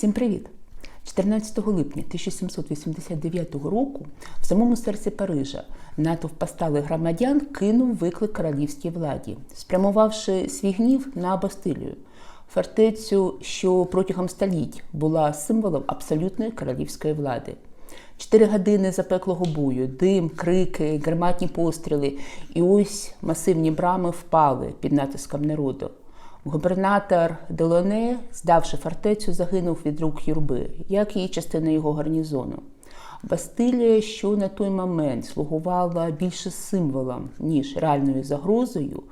Всім привіт! 14 липня 1789 року в самому серці Парижа натовп посталих громадян кинув виклик королівській владі, спрямувавши свій гнів на Бастилію, фортецю, що протягом століть була символом абсолютної королівської влади. Чотири години запеклого бою, дим, крики, гарматні постріли, і ось масивні брами впали під натиском народу. Губернатор Делоне, здавши фортецю, загинув від рук юрби, як і частина його гарнізону. Бастилія, що на той момент слугувала більше символом, ніж реальною загрозою,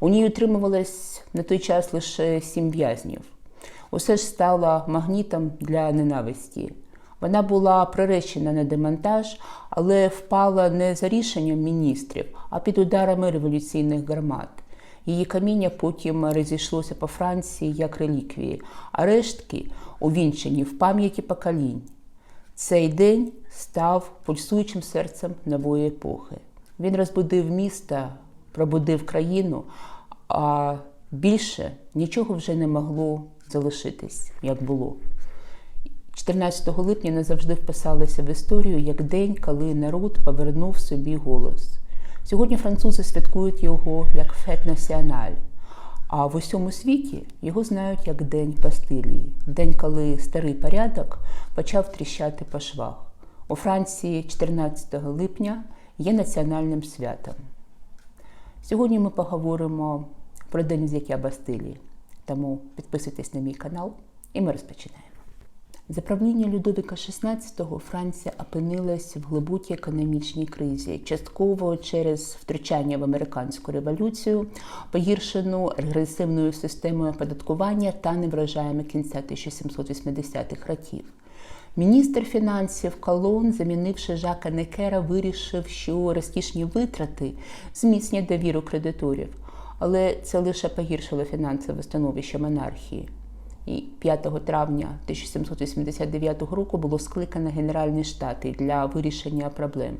у ній утримувалось на той час лише сім в'язнів. Усе ж стала магнітом для ненависті. Вона була приречена на демонтаж, але впала не за рішенням міністрів, а під ударами революційних гармат. Її каміння потім розійшлося по Франції як реліквії, а рештки увінчені в пам'яті поколінь. Цей день став пульсуючим серцем нової епохи. Він розбудив місто, пробудив країну, а більше нічого вже не могло залишитись, як було. 14 липня назавжди вписалося в історію як день, коли народ повернув собі голос. Сьогодні французи святкують його як Фет Національ, а в усьому світі його знають як День Бастилії, день, коли старий порядок почав тріщати по швах. У Франції 14 липня є національним святом. Сьогодні ми поговоримо про день взяття Бастилії. Тому підписуйтесь на мій канал і ми розпочинаємо. За правління Людовіка XVI Франція опинилась в глибокій економічній кризі, частково через втручання в американську революцію, погіршену регресивною системою оподаткування та неврожаями кінця 1780-х років. Міністр фінансів Колон, замінивши Жака Некера, вирішив, що розкішні витрати зміцнять довіру кредиторів, але це лише погіршило фінансове становище монархії. І 5 травня 1789 року було скликано Генеральні штати для вирішення проблем.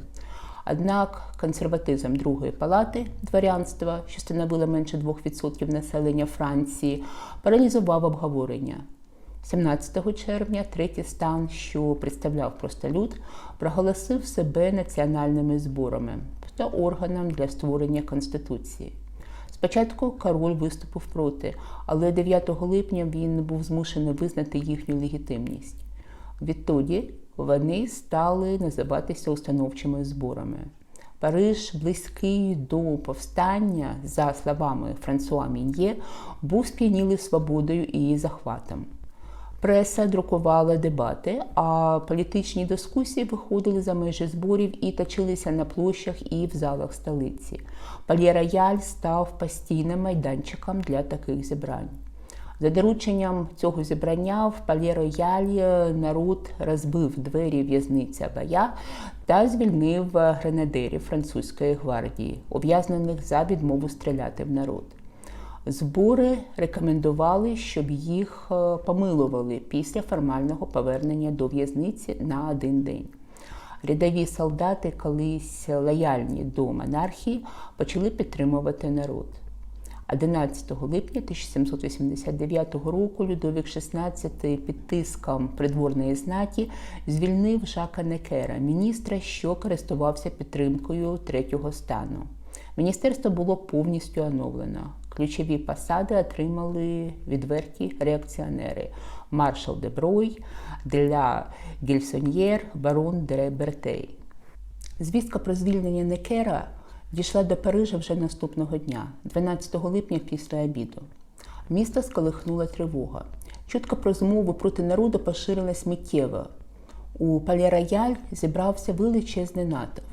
Однак консерватизм Другої палати дворянства, що становило менше 2% населення Франції, паралізував обговорення. 17 червня третій стан, що представляв простолюд, проголосив себе національними зборами та органом для створення конституції. Спочатку король виступив проти, але 9 липня він був змушений визнати їхню легітимність. Відтоді вони стали називатися установчими зборами. Париж, близький до повстання, за словами Франсуа Мін'є, був сп'янілий свободою і захватом. Преса друкувала дебати, а політичні дискусії виходили за межі зборів і точилися на площах і в залах столиці. Пальє-Рояль став постійним майданчиком для таких зібрань. За дорученням цього зібрання в Пальє-Рояль народ розбив двері в'язниці Абая та звільнив гренадерів французької гвардії, ув'язнених за відмову стріляти в народ. Збори рекомендували, щоб їх помилували після формального повернення до в'язниці на один день. Рядові солдати, колись лояльні до монархії, почали підтримувати народ. 11 липня 1789 року Людовік XVI під тиском придворної знаті звільнив Жака Некера, міністра, що користувався підтримкою третього стану. Міністерство було повністю оновлено. Ключові посади отримали відверті реакціонери маршал де Брой, для Гільсоньєр, барон де Бертей. Звістка про звільнення Некера дійшла до Парижа вже наступного дня, 12 липня після обіду. Місто сколихнула тривога. Чутка про змову проти народу поширилась миттєво. У Пале-Рояль зібрався величезний натовп.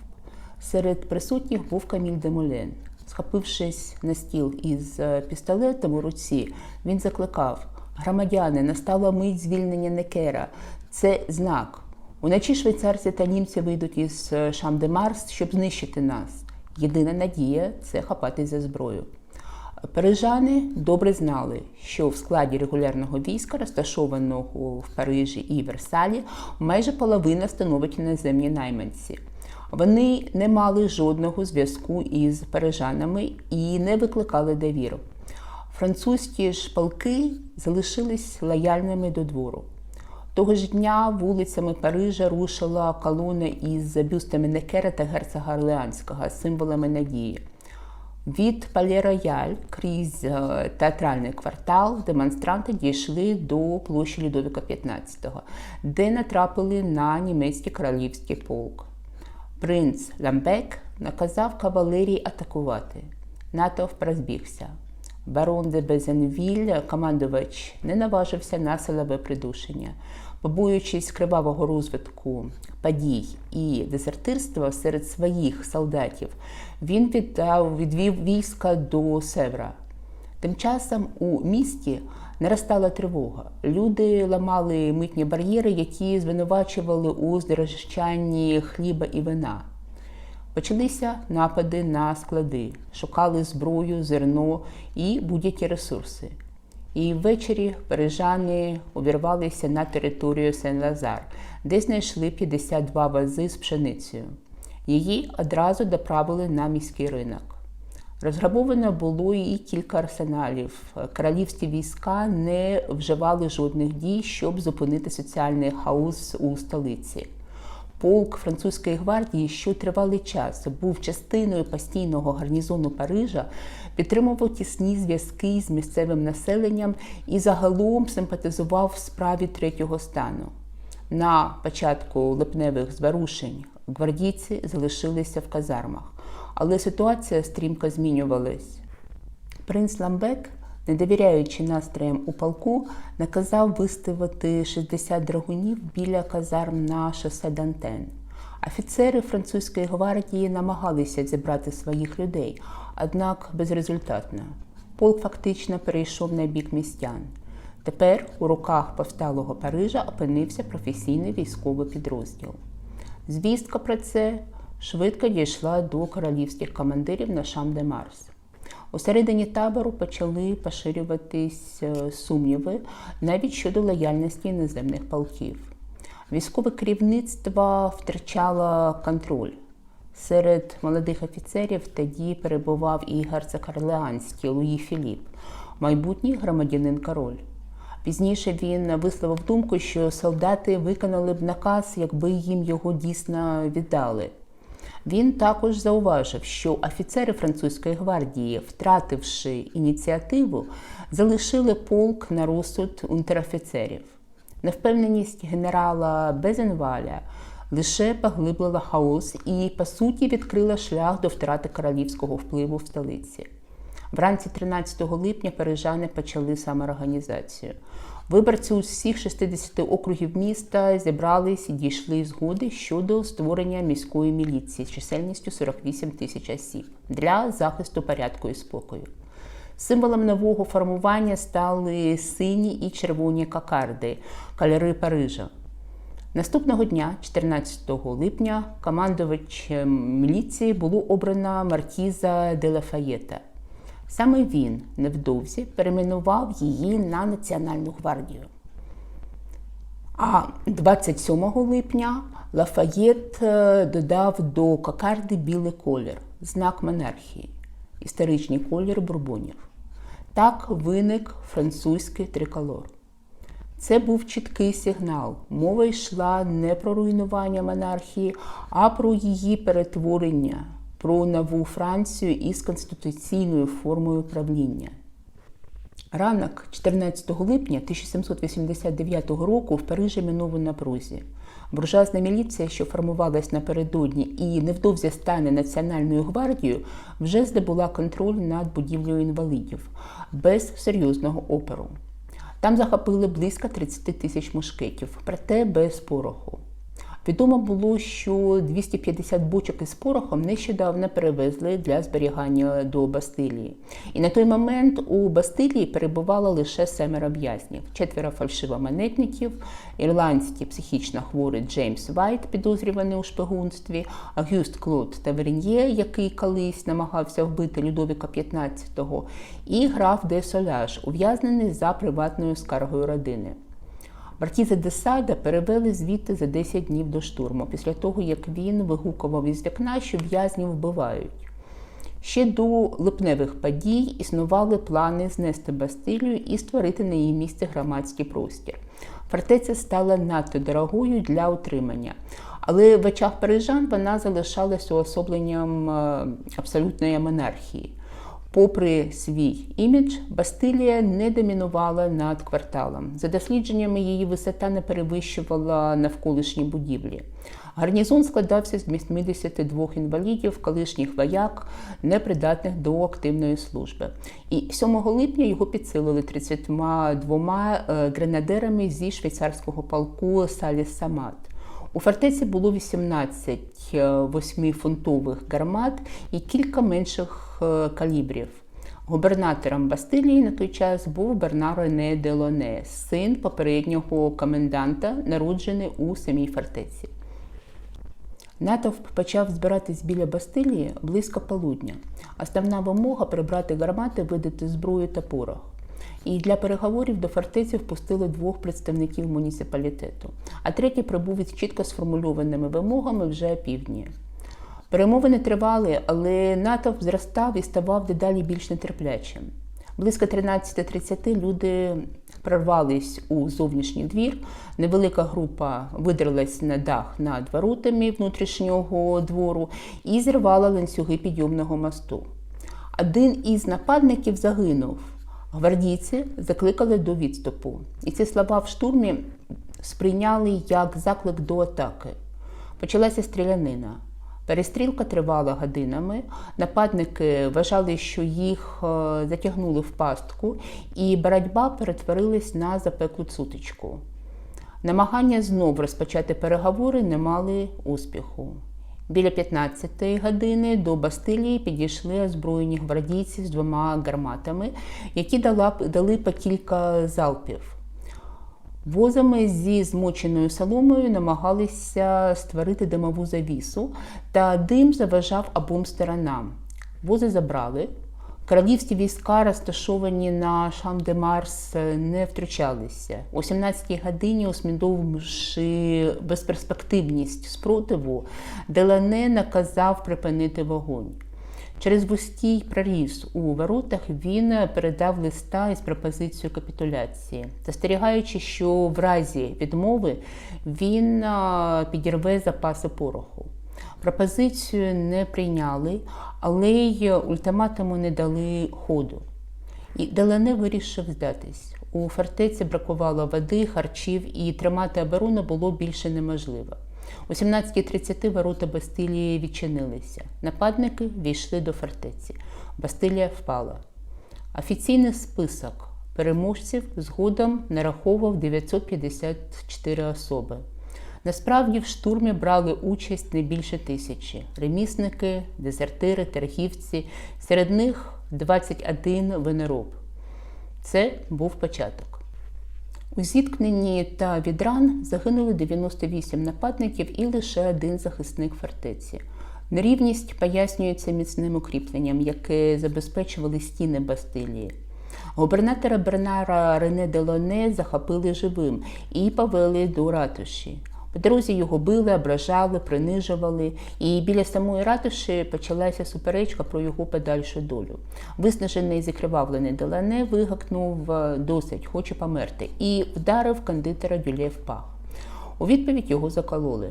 Серед присутніх був Каміль де Молен. Схопившись на стіл із пістолетом у руці, він закликав: Громадяни, настала мить звільнення Некера. Це знак. Уночі швейцарці та німці вийдуть із Шам-де-Марс, щоб знищити нас. Єдина надія це хапатись за зброю. Парижани добре знали, що в складі регулярного війська, розташованого в Парижі і Версалі, майже половина становить іноземні найманці. Вони не мали жодного зв'язку із парижанами і не викликали довіру. Французькі ж полки залишились лояльними до двору. Того ж дня вулицями Парижа рушила колона із бюстами Некера та герцога Орлеанського, символами надії. Від Пале Рояль крізь е, театральний квартал демонстранти дійшли до площі Людовіка XV, де натрапили на німецький королівський полк. Принц Ламбек наказав кавалерії атакувати. Натовп розбігся. Барон де Безенвіль, командувач, не наважився на силове придушення. Побоюючись кривавого розвитку подій і дезертирства серед своїх солдатів, він віддав, відвів війська до Севра. Тим часом у місті наростала тривога. Люди ламали митні бар'єри, які звинувачували у здорожчанні хліба і вина. Почалися напади на склади, шукали зброю, зерно і будь-які ресурси. І ввечері парижани увірвалися на територію Сен-Лазар, де знайшли 52 вази з пшеницею. Її одразу доправили на міський ринок. Розграбовано було і кілька арсеналів. Королівські війська не вживали жодних дій, щоб зупинити соціальний хаос у столиці. Полк французької гвардії, що тривалий час був частиною постійного гарнізону Парижа, підтримував тісні зв'язки з місцевим населенням і загалом симпатизував справі третього стану. На початку липневих зворушень гвардійці залишилися в казармах, але ситуація стрімко змінювалась. Принц Ламбек, не довіряючи настроям у полку, наказав виставити 60 драгунів біля казарм на шосе Дантен. Офіцери французької гвардії намагалися зібрати своїх людей, однак безрезультатно. Полк фактично перейшов на бік містян. Тепер у руках повсталого Парижа опинився професійний військовий підрозділ. Звістка про це швидко дійшла до королівських командирів на Шам-де-Марс. Усередині табору почали поширюватись е, сумніви навіть щодо лояльності іноземних полків. Військове керівництво втрачало контроль. Серед молодих офіцерів тоді перебував і герцог Орлеанський Луї Філіп, майбутній громадянин король. Пізніше він висловив думку, що солдати виконали б наказ, якби їм його дійсно віддали. Він також зауважив, що офіцери французької гвардії, втративши ініціативу, залишили полк на розсуд унтерофіцерів. Невпевненість генерала Безенваля лише поглиблила хаос і, по суті, відкрила шлях до втрати королівського впливу в столиці. Вранці 13 липня парижани почали самоорганізацію. Виборці з всіх 60 округів міста зібрались і дійшли згоди щодо створення міської міліції з чисельністю 48 тисяч осіб для захисту порядку і спокою. Символом нового формування стали сині і червоні кокарди, кольори Парижа. Наступного дня, 14 липня, командувачем міліції було обрано маркіза де Лафаєта. Саме він невдовзі перейменував її на Національну гвардію. А 27 липня Лафаєт е, додав до кокарди білий колір, знак монархії, історичний колір бурбонів. Так виник французький триколор. Це був чіткий сигнал. Мова йшла не про руйнування монархії, а про її перетворення, про нову Францію із конституційною формою правління. Ранок 14 липня 1789 року в Парижі минув у напрузі. Буржуазна міліція, що формувалась напередодні і невдовзі стане Національною гвардією, вже здобула контроль над будівлею інвалідів без серйозного опору. Там захопили близько 30 тисяч мушкетів, проте без пороху. Відомо було, що 250 бочок із порохом нещодавно перевезли для зберігання до Бастилії. І на той момент у Бастилії перебувало лише семеро в'язнів: четверо фальшивомонетників, ірландський психічно хворий Джеймс Вайт, підозрюваний у шпигунстві, Агюст Клод Таверньє, який колись намагався вбити Людовіка XV, і граф де Соляж, ув'язнений за приватною скаргою родини. Маркіза де Сада перевели звідти за 10 днів до штурму, після того, як він вигукував із вікна, що в'язнів вбивають. Ще до липневих подій існували плани знести Бастилію і створити на її місці громадський простір. Фортеця стала надто дорогою для утримання, але в очах парижан вона залишалась уособленням е, абсолютної монархії. Попри свій імідж, Бастилія не домінувала над кварталом. За дослідженнями, її висота не перевищувала навколишні будівлі. Гарнізон складався з 82 інвалідів, колишніх вояк, непридатних до активної служби. І 7 липня його підсилили 32 е, гренадерами зі швейцарського полку Саліс Самат. У фортеці було 18 восьмифунтових гармат і кілька менших е, калібрів. Губернатором Бастилії на той час був Бернар Рене де Лоне, син попереднього коменданта, народжений у самій фортеці. Натовп почав збиратись біля Бастилії близько полудня. Основна вимога прибрати гармати, видати зброю та порох. І для переговорів до фортеці впустили двох представників муніципалітету, а третій прибув із чітко сформульованими вимогами вже опівдні. Перемовини тривали, але натовп зростав і ставав дедалі більш нетерплячим. Близько 13.30 люди прорвались у зовнішній двір. Невелика група видерлась на дах над воротами внутрішнього двору і зірвала ланцюги підйомного мосту. Один із нападників загинув. Гвардійці закликали до відступу, і ці слова в штурмі сприйняли як заклик до атаки. Почалася стрілянина. Перестрілка тривала годинами. Нападники вважали, що їх е, затягнули в пастку, і боротьба перетворилась на запеклу цутичку. Намагання знов розпочати переговори не мали успіху. Біля 15-ї години до Бастилії підійшли озброєні гвардійці з двома гарматами, які дали по кілька залпів. Возами зі змоченою соломою намагалися створити димову завісу, та дим заважав обом сторонам. Вози забрали. Королівські війська, розташовані на Шам-де-Марс, не втручалися. О 17-й годині, усмідомивши безперспективність спротиву, Делане наказав припинити вогонь. Через вузький проріз у воротах він передав листа із пропозицією капітуляції, застерігаючи, що в разі відмови він підірве запаси пороху. Пропозицію не прийняли, але й ультиматуму не дали ходу. І Делене вирішив здатись. У фортеці бракувало води, харчів, і тримати оборону було більше неможливо. О 17.30 ворота Бастилії відчинилися. Нападники війшли до фортеці. Бастилія впала. Офіційний список переможців згодом нараховував 954 особи. Насправді в штурмі брали участь не більше тисячі ремісники, дезертири, торгівці, серед них 21 винороб. Це був початок. У зіткненні та від ран загинули 98 нападників і лише один захисник фортеці. Нерівність пояснюється міцним укріпленням, яке забезпечували стіни Бастилії. Губернатора Бернара Рене Делоне захопили живим і повели до ратуші. По дорозі його били, ображали, принижували, і біля самої ратуші почалася суперечка про його подальшу долю. Виснажений закривавлений Делане вигукнув досить, хоче померти, і вдарив кондитера Дюлє в пах. У відповідь його закололи.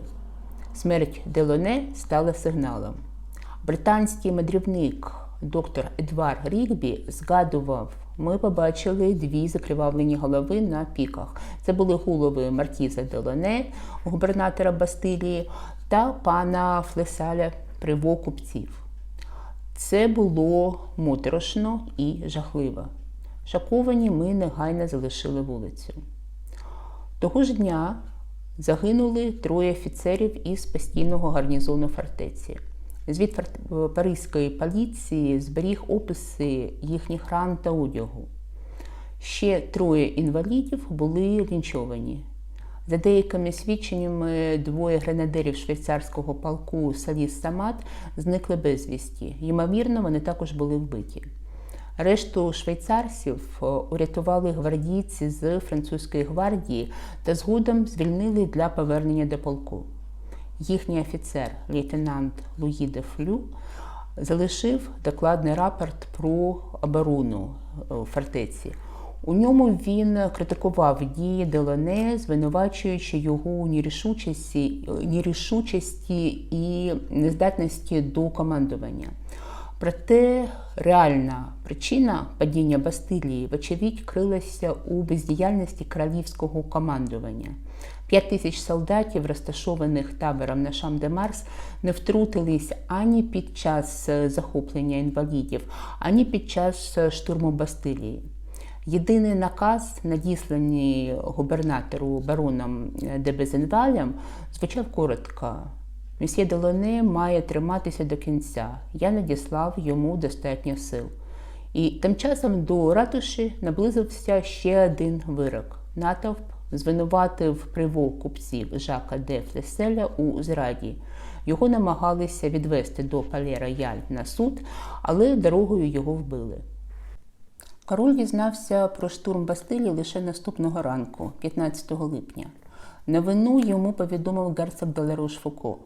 Смерть Делоне стала сигналом. Британський мандрівник доктор Едвар Рігбі згадував ми побачили дві закривавлені голови на піках. Це були голови Маркіза Делоне, губернатора Бастилії, та пана Флесаля Приво купців. Це було моторошно і жахливо. Шоковані ми негайно залишили вулицю. Того ж дня загинули троє офіцерів із постійного гарнізону фортеці. Звіт Паризької поліції зберіг описи їхніх ран та одягу. Ще троє інвалідів були лінчовані. За деякими свідченнями, двоє гренадерів швейцарського полку Саліс Самат зникли безвісті. Ймовірно, вони також були вбиті. Решту швейцарців урятували гвардійці з французької гвардії та згодом звільнили для повернення до полку їхній офіцер, лейтенант Луї де Флю, залишив докладний рапорт про оборону е, фортеці. У ньому він критикував дії Делоне, звинувачуючи його у нерішучості, нерішучості і нездатності до командування. Проте реальна причина падіння Бастилії, вочевидь, крилася у бездіяльності королівського командування. П'ять тисяч солдатів, розташованих табором на Шам-де-Марс, не втрутились ані під час захоплення інвалідів, ані під час штурму Бастилії. Єдиний наказ, надісланий губернатору бароном де Безенвалем, звучав коротко. Месьє Делоне має триматися до кінця. Я надіслав йому достатньо сил. І тим часом до ратуші наблизився ще один вирок. Натовп звинуватив купців Жака де Флеселя у зраді. Його намагалися відвести до Пале Рояль на суд, але дорогою його вбили. Король дізнався про штурм Бастилії лише наступного ранку, 15 липня. Новину йому повідомив герцог Деларуш Фуко.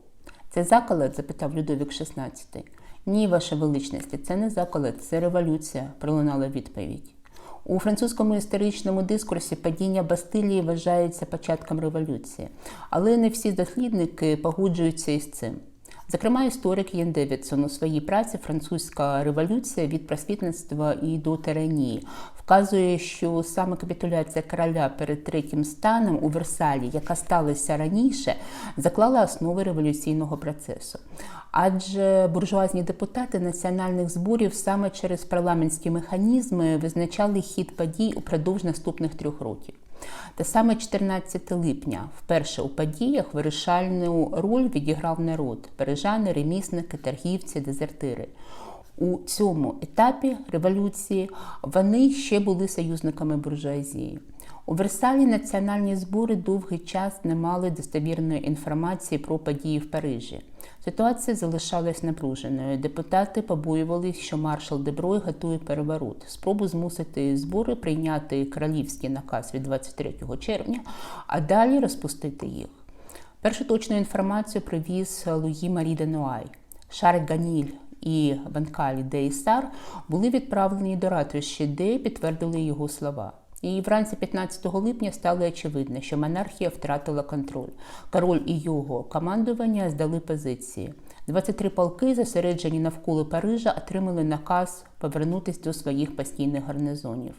Це заколот? запитав Людовік XVI. Ні, ваша величність, це не заколот, це революція, пролунала відповідь. У французькому історичному дискурсі падіння Бастилії вважається початком революції, але не всі дослідники погоджуються із цим. Зокрема, історик Єн Девідсон у своїй праці Французька революція від просвітництва і до тиранії вказує, що саме капітуляція короля перед третім станом у Версалі, яка сталася раніше, заклала основи революційного процесу. Адже буржуазні депутати національних зборів саме через парламентські механізми визначали хід подій упродовж наступних трьох років. Та саме 14 липня, вперше у подіях, вирішальну роль відіграв народ парижани, ремісники, торгівці, дезертири. У цьому етапі революції вони ще були союзниками буржуазії. У Версалі національні збори довгий час не мали достовірної інформації про події в Парижі. Ситуація залишалась напруженою. Депутати побоювалися, що маршал Деброй готує переворот, спробу змусити збори прийняти королівський наказ від 23 червня, а далі розпустити їх. Першу точну інформацію привіз Луї Марі де Нуай. Шарль Ганіль і Ванкалі Дейсар були відправлені до ратуші, де підтвердили його слова. І вранці 15 липня стало очевидно, що монархія втратила контроль. Король і його командування здали позиції. 23 полки, зосереджені навколо Парижа, отримали наказ повернутися до своїх постійних гарнизонів.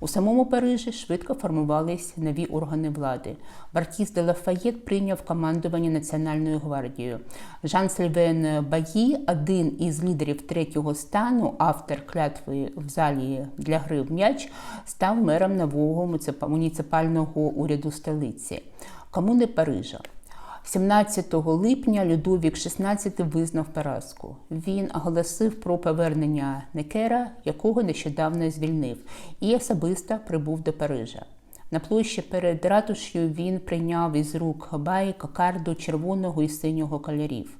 У самому Парижі швидко формувались нові органи влади. Бартіс де Лафаєт прийняв командування Національною гвардією. Жан Сильвен Баї, один із лідерів третього стану, автор клятви в залі для гри в м'яч, став мером нового муніципального уряду столиці. Комуни Парижа. 17 липня Людовік XVI визнав поразку. Він оголосив про повернення Некера, якого нещодавно звільнив, і особисто прибув до Парижа. На площі перед ратушею він прийняв із рук бай, кокарду червоного і синього кольорів.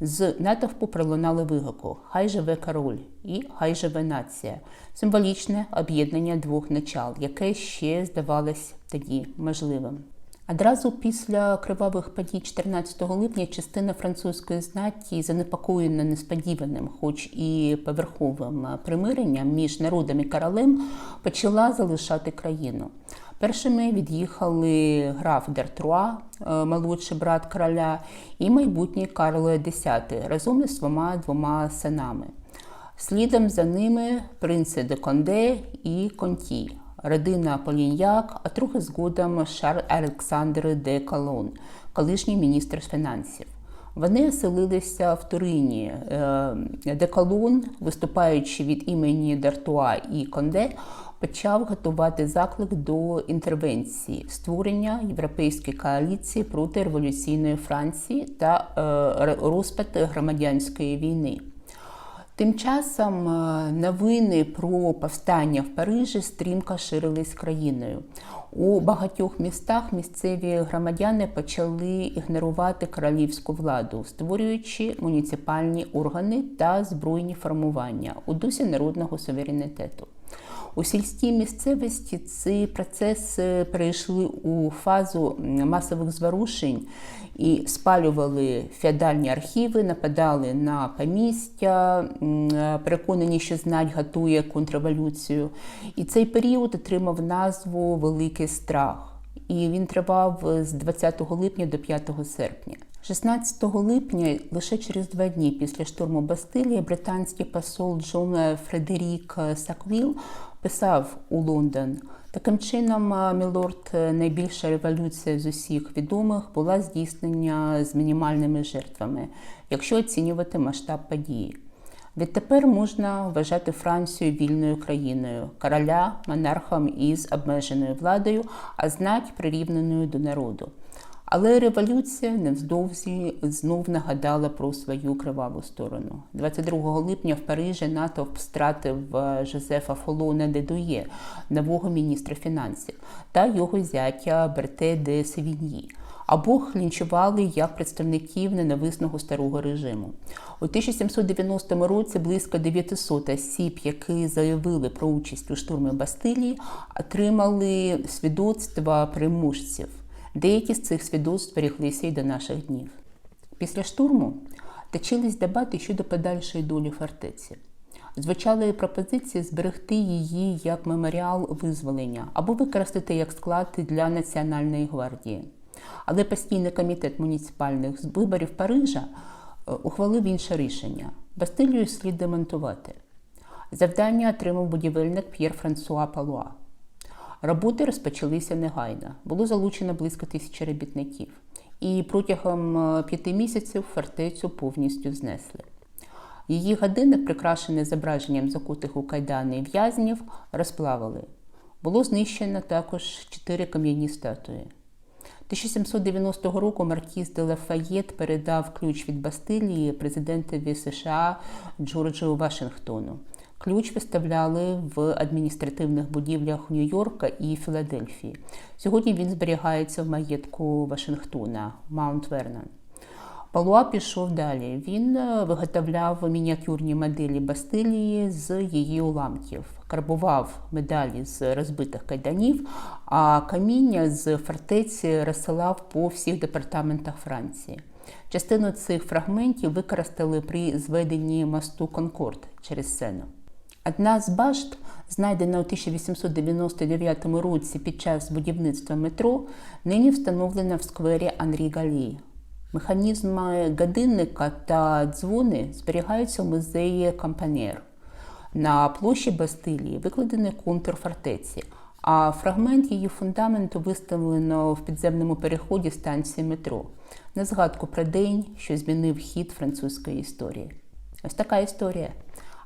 З натовпу пролунали вигуку Хай живе король і хай живе нація, символічне об'єднання двох начал, яке ще здавалось тоді можливим. Одразу після кривавих подій 14 липня частина французької знаті, занепокоєна несподіваним, хоч і поверховим примиренням між народом і королем, почала залишати країну. Першими від'їхали граф Дертруа, молодший брат короля, і майбутній Карло X разом із своїми двома синами. Слідом за ними принци де Конде і Конті родина Поліньяк, а трохи згодом Шарль Олександр де Колон, колишній міністр фінансів. Вони оселилися в Турині. Е, де Колон, виступаючи від імені Дартуа і Конде, почав готувати заклик до інтервенції, створення європейської коаліції проти революційної Франції та е, розпад громадянської війни. Тим часом е, новини про повстання в Парижі стрімко ширились країною. У багатьох містах місцеві громадяни почали ігнорувати королівську владу, створюючи муніципальні органи та збройні формування у дусі народного суверенітету. У сільській місцевості ці процеси перейшли у фазу масових зворушень і спалювали феодальні архіви, нападали на помістя, переконані, що знать готує контрреволюцію. І цей період отримав назву Великий страх. І він тривав з 20 липня до 5 серпня. 16 липня, лише через два дні після штурму Бастилії, британський посол Джон Фредерік Саквіл писав у Лондон. Таким чином, мілорд, найбільша революція з усіх відомих була здійснення з мінімальними жертвами, якщо оцінювати масштаб події. Відтепер можна вважати Францію вільною країною, короля монархом із обмеженою владою, а знать прирівненою до народу. Але революція невздовзі знов нагадала про свою криваву сторону. 22 липня в Парижі натовп стратив Жозефа Фолона де Дує, нового міністра фінансів, та його зятя Берте де Севіньї. Обох лінчували як представників ненависного старого режиму. У 1790 році близько 900 осіб, які заявили про участь у штурмі Бастилії, отримали свідоцтва переможців. Деякі з цих свідоцтв зберіглися й до наших днів. Після штурму точились дебати щодо подальшої долі фортеці. Звучали пропозиції зберегти її як меморіал визволення або використати як склад для Національної гвардії. Але постійний комітет муніципальних виборів Парижа ухвалив інше рішення: Бастилію слід демонтувати. Завдання отримав будівельник П'єр Франсуа Палуа. Роботи розпочалися негайно. Було залучено близько тисячі робітників. І протягом п'яти місяців фортецю повністю знесли. Її годинник, прикрашений зображенням закутих у кайдани в'язнів, розплавили. Було знищено також чотири кам'яні статуї. 1790 року Маркіз де Лафаєт передав ключ від Бастилії президентові США Джорджу Вашингтону. Ключ виставляли в адміністративних будівлях Нью-Йорка і Філадельфії. Сьогодні він зберігається в маєтку Вашингтона Маунт Вернон. Палуа пішов далі. Він виготовляв мініатюрні моделі Бастилії з її уламків, карбував медалі з розбитих кайданів, а каміння з фортеці розсилав по всіх департаментах Франції. Частину цих фрагментів використали при зведенні мосту Конкорд через Сену. Одна з башт, знайдена у 1899 році під час будівництва метро, нині встановлена в сквері Анрі Галії. Механізми годинника та дзвони зберігаються в музеї Кампанєр. На площі Бастилії викладений контур фортеці, а фрагмент її фундаменту виставлено в підземному переході станції метро на згадку про день, що змінив хід французької історії. Ось така історія.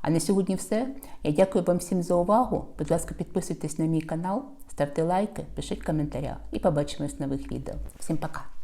А на сьогодні все. Я дякую вам всім за увагу. Будь ласка, підписуйтесь на мій канал, ставте лайки, пишіть коментаря і побачимось в нових відео. Всім пока!